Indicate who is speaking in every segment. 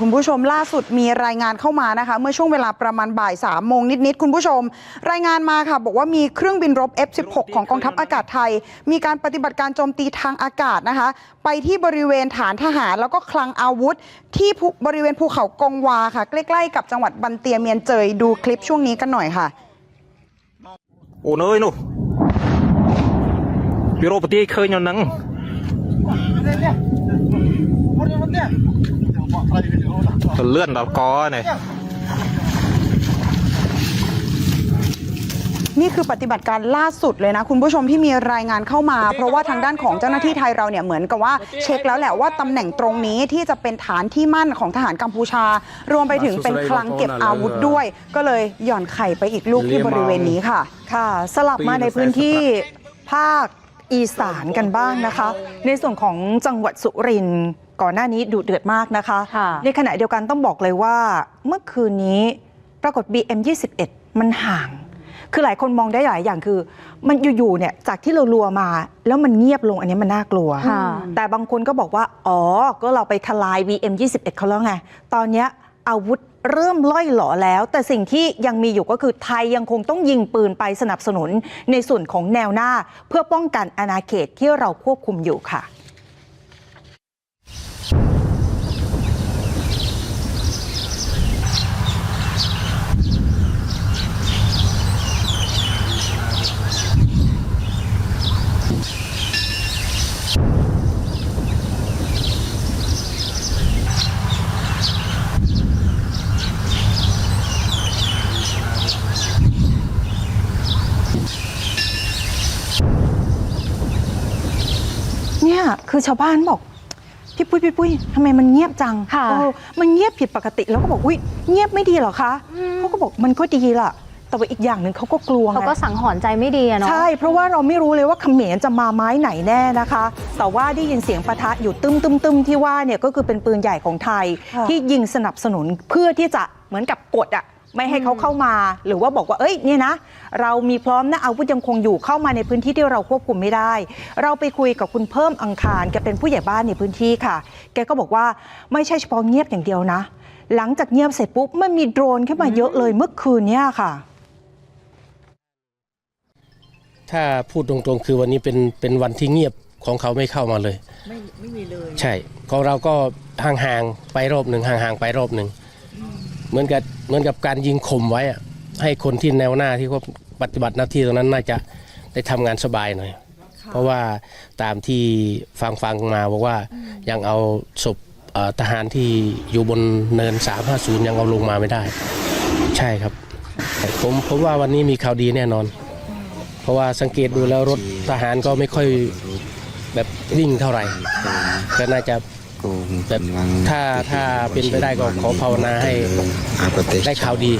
Speaker 1: คุณผู้ชมล่าสุดมีรายงานเข้ามานะคะ เมื่อช่วงเวลาประมาณบ่าย3ามโมงนิด ๆ คุณผู้ชม รายงานมาค่ะ บอกว่ามีเครื่องบินรบ F16 ของกองทัพอากาศไทย มีการปฏิบัติการโจมตีทางอากาศนะคะ ไปที่บริเวณฐานทหาร แล้วก็คลังอาวุธ ที่บริเวณภูเขากงวาค่ะ ใกล้ ๆก,กับจังหวัดบันเตียเมียนเจยดูคลิปช่วงนี้กันหน่อยค่ะ
Speaker 2: โอ้เนยนูบิโรปตีเคยยนนัง เลื่อนดอกกอเนี่
Speaker 1: นี่คือปฏิบัติการล่าสุดเลยนะ คุณผู้ชมที่มีรายงานเข้ามา เพราะว่าทางด้านของเจ้าหน้าที่ไทยเราเนี่ยเหมือนกับว่าเช็คแล้วแหละว่าตำแหน่งตรงนี้ที่จะเป็นฐานที่มั่นของทหารกัมพูชา รวมไปถึงเป็นคลังเก็บอาวุธด้วย ก็เลยหย่อนไข่ไปอีกลูกที่บริเวณนี้ค่ะ
Speaker 3: ค่ะ สลับมาในพื้นที่ภาคอีสานกันบ้างนะคะ ในส่วนของจังหวัดสุรินทร์ ก่อนหน้านี้ดุเดือดมากนะคะ
Speaker 4: ค่ะ
Speaker 3: ในขณะเดียวกันต้องบอกเลยว่า เมื่อคืนนี้ปรากฏ BM21 มันห่าง คือหลายคนมองได้หลายอย่างคือ มันอยู่ๆเนี่ยจากที่เรารัวมา แล้วมันเงียบลงอันนี้มันน่ากลัว
Speaker 4: ค่ะ
Speaker 3: แต่บางคนก็บอกว่า อ๋อ ก็เราไปทลาย BM21 เขาแล้วไง ตอนเนี้ยอาวุธเริ่มล่อยหลอแล้ว แต่สิ่งที่ยังมีอยู่ก็คือไทยยังคงต้องยิงปืนไปสนับสนุนในส่วนของแนวหน้า เพื่อป้องกันอาณาเขตที่เราควบคุมอยู่ค่ะ เนี่ย คือชาวบ้านบอกพี่ปุ้ยพี่ปุ้ยทำไมมันเงียบจัง
Speaker 4: ค่ะ
Speaker 3: เออมันเงียบผิดปกติแล้วก็บอกอุ้ยเงียบไม่ดีเหรอคะเขาก็บอกมันก็ดีล่ะ แต่ว่าอีกอย่างหนึ่งเขาก็กลัวไง
Speaker 4: เขาก็สังหรณ์ใจไม่ดีอะเนาะ
Speaker 3: ใช่ เพราะว่าเราไม่รู้เลยว่าเขมรจะมาไม้ไหนแน่นะคะ แต่ว่าได้ยินเสียงปะทะอยู่ตึมตึมตึมที่ว่าเนี่ยก็คือเป็นปืนใหญ่ของไทย
Speaker 1: ค่ะ
Speaker 3: ที่ยิงสนับสนุนเพื่อที่จะเหมือนกับกดอะ ไม่ให้เขาเข้ามา หรือว่าบอกว่าเอ้ยเนี่ยนะ เรามีพร้อมนะอาวุธยังคงอยู่เข้ามาในพื้นที่ที่เราควบคุมไม่ได้ เราไปคุยกับคุณเพิ่มอังคารแกเป็นผู้ใหญ่บ้านในพื้นที่ค่ะ แกก็บอกว่าไม่ใช่เฉพาะเงียบอย่างเดียวนะ หลังจากเงียบเสร็จปุ๊บมันมีโดรนขึ้นมาเยอะเลยเมื่อคืนเนี่ยค่ะ
Speaker 5: ถ้าพูดตรงๆ คือวันนี้เป็นเป็นวันที่เงียบของเขาไม่เข้ามาเลย ไม่ไม่มีเลย ใช่ของเราก็ห่างๆไปรอบหนึ่งห่างๆไปรอบหนึ่ง เหมือนกับเหมือนกับการยิงข่มไว้อะให้คนที่แนวหน้าที่เขาปฏิบัติหน้าที่ตรงนั้นน่าจะได้ทำงานสบายหน่อย เพราะว่าตามที่ฟังฟังๆมาบอกว่ายังเอาศพเอ่อทหารที่อยู่บนเนิน 350 ยังเอาลงมาไม่ได้ ใช่ครับ ผมผมว่าวันนี้มีข่าวดีแน่นอน เพราะว่าสังเกตดูแล้วรถทหารก็ไม่ค่อยแบบวิ่งเท่าไหร่ ก็น่าจะ แบบถ้าถ้าเป็นไปได้ก็ขอภาวนาให้ได้ข่าวดี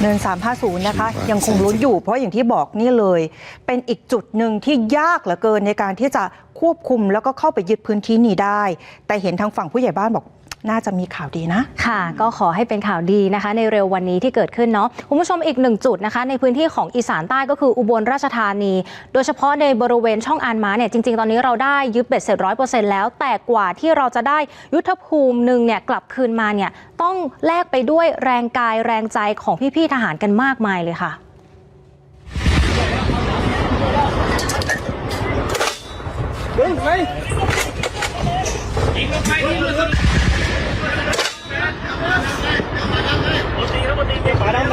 Speaker 3: เนิน350 นะคะ ยังคงลุ้นอยู่ เพราะอย่างที่บอกนี่เลย เป็นอีกจุดหนึ่งที่ยากเหลือเกินในการที่จะควบคุมแล้วก็เข้าไปยึดพื้นที่นี้ได้ แต่เห็นทางฝั่งผู้ใหญ่บ้านบอก น่าจะมีข่าวดีนะ
Speaker 4: ค่ะ ก็ขอให้เป็นข่าวดีนะคะ ในเร็ววันนี้ที่เกิดขึ้นเนาะคุณผู้ชมอีกหนึ่งจุดนะคะ ในพื้นที่ของอีสานใต้ก็คืออุบลราชธานี โดยเฉพาะในบริเวณช่องอานม้าเนี่ยจริง ๆ ตอนนี้เราได้ยึดเบ็ดเสร็จร้อยเปอร์เซ็นต์แล้ว แต่กว่าที่เราจะได้ยุทธภูมิหนึ่งเนี่ยกลับคืนมาเนี่ยต้องแลกไปด้วยแรงกายแรงใจของพี่ๆทหารกันมากมายเลยค่ะ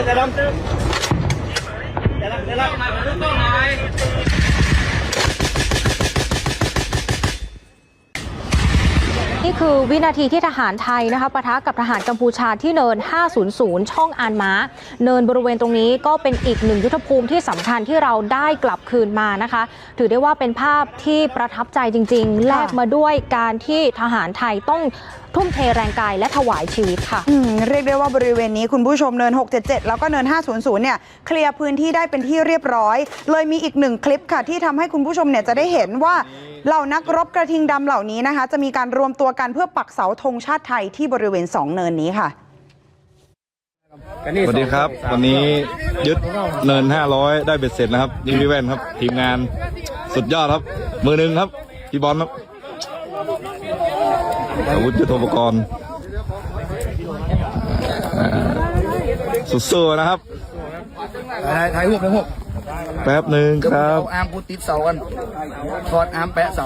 Speaker 4: Dalam, dalam. Dalam, dalam. นี่คือวินาทีที่ทหารไทยนะคะปะทะกับทหารกัมพูชาที่เนิน 500 ช่องอานม้า เนินบริเวณตรงนี้ก็เป็นอีกหนึ่งยุทธภูมิที่สำคัญที่เราได้กลับคืนมานะคะ ถือได้ว่าเป็นภาพที่ประทับใจจริง ๆ แลกมาด้วยการที่ทหารไทยต้องทุ่มเทแรงกายและถวายชีวิตค่ะ
Speaker 1: อืมเรียกได้ว่าบริเวณนี้คุณผู้ชมเนิน 677 แล้วก็เนิน 500 เนี่ย เคลียร์พื้นที่ได้เป็นที่เรียบร้อย เลยมีอีกหนึ่งคลิปค่ะที่ทำให้คุณผู้ชมเนี่ยจะได้เห็นว่าเหล่านักรบกระทิงดำเหล่านี้นะคะ จะมีการรวมตัวกันเพื่อปักเสาธงชาติไทยที่บริเวณ2เนินนี้ค่ะ
Speaker 6: สวัสดีครับ วันนี้ยึดเนิน 500 ได้เบ็ดเสร็จนะครับนี่พี่แว่นครับ ทีมงานสุดยอดครับ มือหนึ่งครับพี่บอลครับอาวุธยุทโธปกรณ์อ่าสู้ๆนะครับ
Speaker 7: ถ่ายถ่ายรูปถ่ายรูป
Speaker 6: แป๊บหนึ่ง
Speaker 7: เดี๋ยว
Speaker 6: ค
Speaker 7: กู
Speaker 6: รับ
Speaker 7: เอาอาร์มกูติดเสากันถอดอาร์มแปะเสา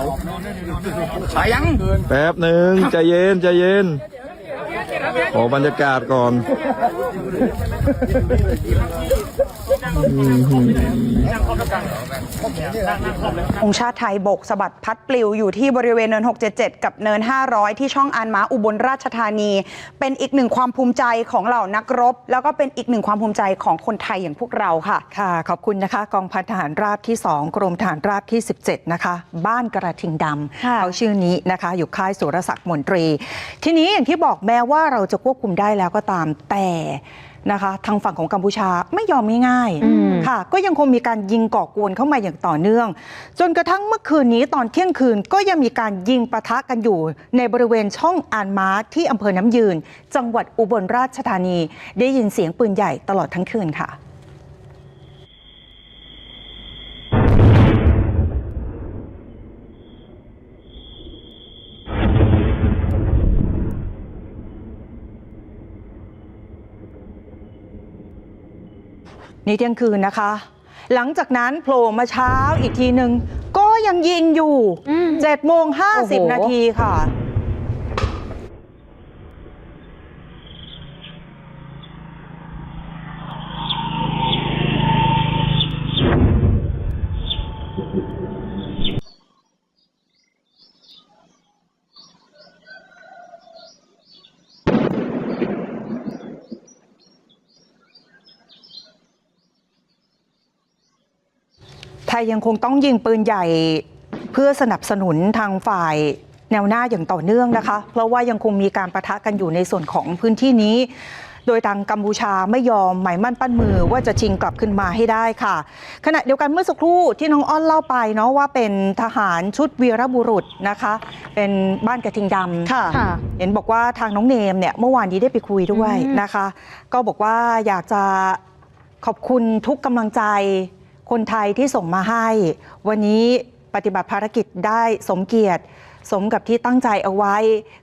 Speaker 7: ไปยัง
Speaker 6: แป๊บหนึ่งใจเย็นใจเย็น ขอบรรยากาศก่อน
Speaker 1: อ งค์ชาติไทยบกสะบัดพัดปลิวอยู่ที่บริเวณเนิน 677 กับเนิน 500 ที่ช่องอานม้าอุบลราชธานี เป็นอีกหนึ่งความภูมิใจของเหล่านักรบ แล้วก็เป็นอีกหนึ่งความภูมิใจของคนไทยอย่างพวกเราค่ะ
Speaker 3: ค่ะ ขอบคุณนะคะ กองพันทหารราบที่ 2 กรมทหารราบที่ 17 นะคะ บ้านกระทิงดำ
Speaker 1: ค่ะ
Speaker 3: เขาชื่อนี้นะคะ อยู่ค่ายสุรศักดิ์มนตรี ทีนี้อย่างที่บอกแม้ว่าเราจะควบคุมได้แล้วก็ตามแต่นะคะทางฝั่งของกัมพูชาไม่ยอมง่ายๆค่ะ ก็ยังคงมีการยิงก่อกวนเข้ามาอย่างต่อเนื่อง จนกระทั่งเมื่อคืนนี้ตอนเที่ยงคืนก็ยังมีการยิงปะทะกันอยู่ ในบริเวณช่องอานม้าที่อำเภอน้ำยืน จังหวัดอุบลราชธานี ได้ยินเสียงปืนใหญ่ตลอดทั้งคืนค่ะนี่เที่ยงคืนนะคะ หลังจากนั้นโผล่มาเช้าอีกทีหนึ่งก็ยังยิงอยู่
Speaker 4: อืม
Speaker 3: 7โมง
Speaker 4: โอ้โห
Speaker 3: 50นาทีค่ะ ยยังคงต้องยิงปืนใหญ่เพื่อสนับสนุนทางฝ่ายแนวหน้าอย่างต่อเนื่องนะคะ เพราะว่ายังคงมีการประทะกันอยู่ในส่วนของพื้นที่นี้ โดยทางกัมพูชาไม่ยอมหมายมั่นปั้นมือว่าจะชิงกลับขึ้นมาให้ได้ค่ะ ขณะเดียวกันเมื่อสักครู่ที่น้องอ้อนเล่าไปเนาะว่าเป็นทหารชุดวีรบุรุษนะคะ เป็นบ้านกระทิงดำ
Speaker 1: ค่ะ
Speaker 4: ค่ะ
Speaker 3: เห็นบอกว่าทางน้องเนมเนี่ยเมื่อวานนี้ได้ไปคุยด้วย
Speaker 4: อืม
Speaker 3: นะคะ ก็บอกว่าอยากจะขอบคุณทุกกำลังใจ คนไทยที่ส่งมาให้ วันนี้ปฏิบัติภารกิจได้สมเกียรติ สมกับที่ตั้งใจเอาไว้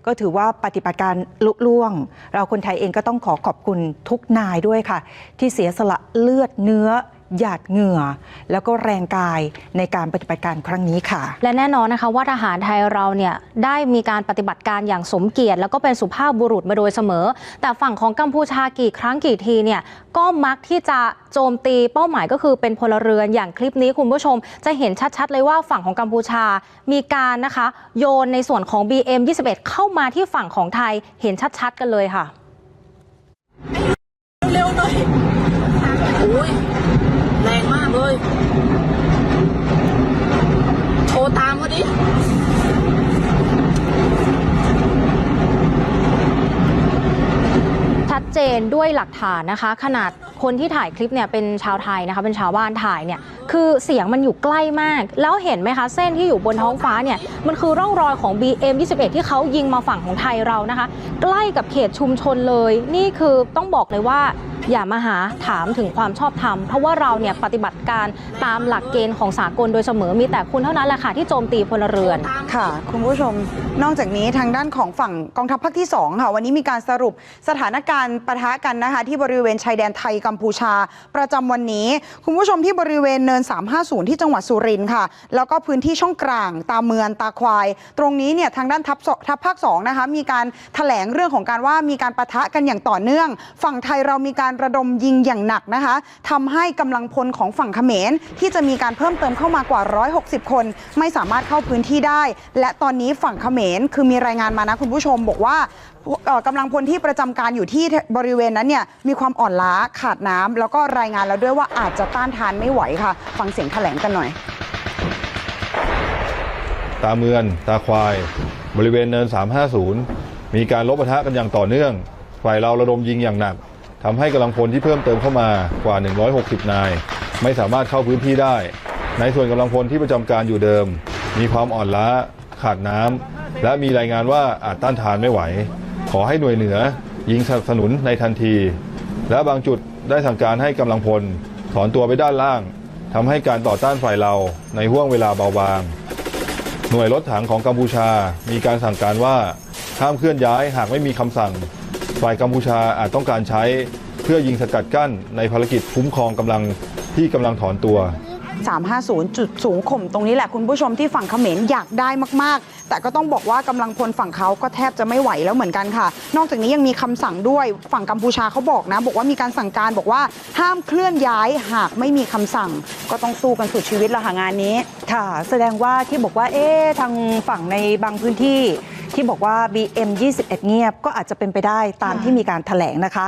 Speaker 3: ก็ถือว่าปฏิบัติการลุล่วง เราคนไทยเองก็ต้องขอขอบคุณทุกนายด้วยค่ะ ที่เสียสละเลือดเนื้อหยาดเหงื่อ แล้วก็แรงกายในการปฏิบัติการครั้งนี้ค่ะ
Speaker 4: และแน่นอนนะคะว่าทหารไทยเราเนี่ยได้มีการปฏิบัติการอย่างสมเกียรติ แล้วก็เป็นสุภาพบุรุษมาโดยเสมอ แต่ฝั่งของกัมพูชากี่ครั้งกี่ทีเนี่ยก็มักที่จะโจมตีเป้าหมายก็คือเป็นพลเรือนอย่างคลิปนี้คุณผู้ชม จะเห็นชัดๆ เลยว่าฝั่งของกัมพูชา มีการนะคะโยนในส่วนของ BM 21 เข้ามาที่ฝั่งของไทยเห็นชัดๆ กันเลยค่ะ
Speaker 8: เร็วหน่อยโอ้ย แรงมากเลย โทรตามมาดิ
Speaker 4: ชัดเจนด้วยหลักฐานนะคะ ขนาดคนที่ถ่ายคลิปเนี่ยเป็นชาวไทยนะคะ เป็นชาวบ้านถ่ายเนี่ย คือเสียงมันอยู่ใกล้มาก แล้วเห็นไหมคะ เส้นที่อยู่บนท้องฟ้าเนี่ย มันคือร่องรอยของ BM 21 ที่เขายิงมาฝั่งของไทยเรานะคะ ใกล้กับเขตชุมชนเลย นี่คือต้องบอกเลยว่า อย่ามาหาถามถึงความชอบธรรม เพราะว่าเราเนี่ยปฏิบัติการตามหลักเกณฑ์ของสากลโดยเสมอมีแต่คุณเท่านั้นแหละค่ะที่โจมตีพลเรือน
Speaker 1: ค่ะ คุณผู้ชมนอกจากนี้ทางด้านของฝั่งกองทัพภาคที่2ค่ะวันนี้มีการสรุปสถานการณ์ปะทะกันนะคะที่บริเวณชายแดนไทยกัมพูชา ประจำวันนี้ คุณผู้ชมที่บริเวณเนิน 350 ที่จังหวัดสุรินทร์ค่ะ แล้วก็พื้นที่ช่องกลาง ตาเมืองตาควาย ตรงนี้เนี่ยทางด้านทัพทัพภาค2นะคะมีการแถลงเรื่องของการว่ามีการปะทะกันอย่างต่อเนื่อง ฝั่งไทยเรามีการระดมยิงอย่างหนักนะคะทำให้กำลังพลของฝั่งเขมรที่จะมีการเพิ่มเติมเข้ามากว่า 160 คน ไม่สามารถเข้าพื้นที่ได้ และตอนนี้ฝั่งเขมรคือมีรายงานมานะคุณผู้ชมบอกว่ากำลังพลที่ประจำการอยู่ที่บริเวณนั้นเนี่ยมีความอ่อนล้าขาดน้ำแล้วก็รายงานแล้วด้วยว่าอาจจะต้านทานไม่ไหวค่ะ ฟังเสียงแถลงกันหน่อย
Speaker 6: ตาเมือน ตาควาย บริเวณเนิน 350 มีการลบปะทะกันอย่างต่อเนื่องฝ่ายเราระดมยิงอย่างหนัก ทำให้กำลังพลที่เพิ่มเติมเข้ามากว่า 160 นาย ไม่สามารถเข้าพื้นที่ได้ ในส่วนกำลังพลที่ประจำการอยู่เดิม มีความอ่อนล้า ขาดน้ำและมีรายงานว่าอาจต้านทานไม่ไหว ขอให้หน่วยเหนือ ยิงสนับสนุนในทันที และบางจุดได้สั่งการให้กำลังพลถอนตัวไปด้านล่างทำให้การต่อต้านฝ่ายเราในห่วงเวลาเบาบาง หน่วยรถถังของกัมพูชา มีการสั่งการว่าห้ามเคลื่อนย้ายหากไม่มีคำสั่ง ฝ่ายกัมพูชาอาจต้องการใช้เพื่อยิงสกัดกั้นในภารกิจคุ้มครองกำลังที่กำลังถอนตัว
Speaker 1: 350 จุดสูงข่มตรงนี้แหละคุณผู้ชมที่ฝั่งเขมรอยากได้มากๆ แต่ก็ต้องบอกว่ากำลังพลฝั่งเขาก็แทบจะไม่ไหวแล้วเหมือนกันค่ะ นอกจากนี้ยังมีคำสั่งด้วยฝั่งกัมพูชาเขาบอกนะ บอกว่ามีการสั่งการบอกว่าห้ามเคลื่อนย้ายหากไม่มีคำสั่ง ก็ต้องสู้กันสุดชีวิตละค่ะงานนี้
Speaker 3: ค่ะ แสดงว่าที่บอกว่าเอ๊ะทางฝั่งในบางพื้นที่ ที่บอกว่า BM 21 เงียบก็อาจจะเป็นไปได้ตามที่มีการแถลงนะคะ